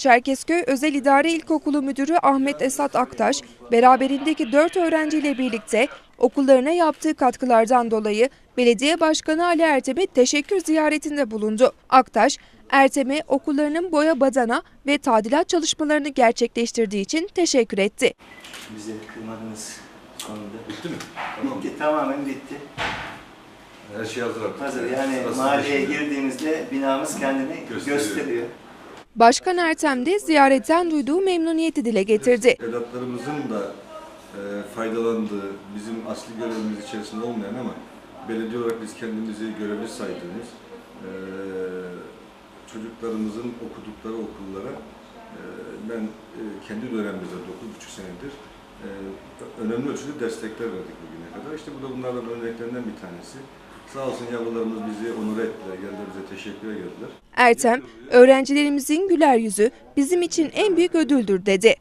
Çerkezköy Özel İdare İlkokulu Müdürü Ahmet Esat Aktaş, beraberindeki 4 öğrenciyle birlikte okullarına yaptığı katkılardan dolayı Belediye Başkanı Ali Ertem'e teşekkür ziyaretinde bulundu. Aktaş, Ertem'e okullarının boya badana ve tadilat çalışmalarını gerçekleştirdiği için teşekkür etti. Bize kırmadığınız konuda. Bitti mi? Tamam. Bitti, tamamen bitti. Her şey hazır. Hazır. Yani Sırasında mahalleye şimdi. girdiğimizde binamız kendini Gösteriyor. gösteriyor. Başkan Ertem de ziyaretten duyduğu memnuniyeti dile getirdi. Evlatlarımızın da e, faydalandığı, bizim asli görevimiz içerisinde olmayan ama belediye olarak biz kendimizi görevli saydığımız e, çocuklarımızın okudukları okullara e, ben kendi dönemimizde 9,5 senedir önemli ölçüde destekler verdik bugüne kadar. İşte bu da bunlardan örneklerinden bir tanesi. Sağ olsun yavrularımız bizi onur ettiler, geldiler bize teşekkür ediyorlar. Ertem, öğrencilerimizin güler yüzü bizim için en büyük ödüldür dedi.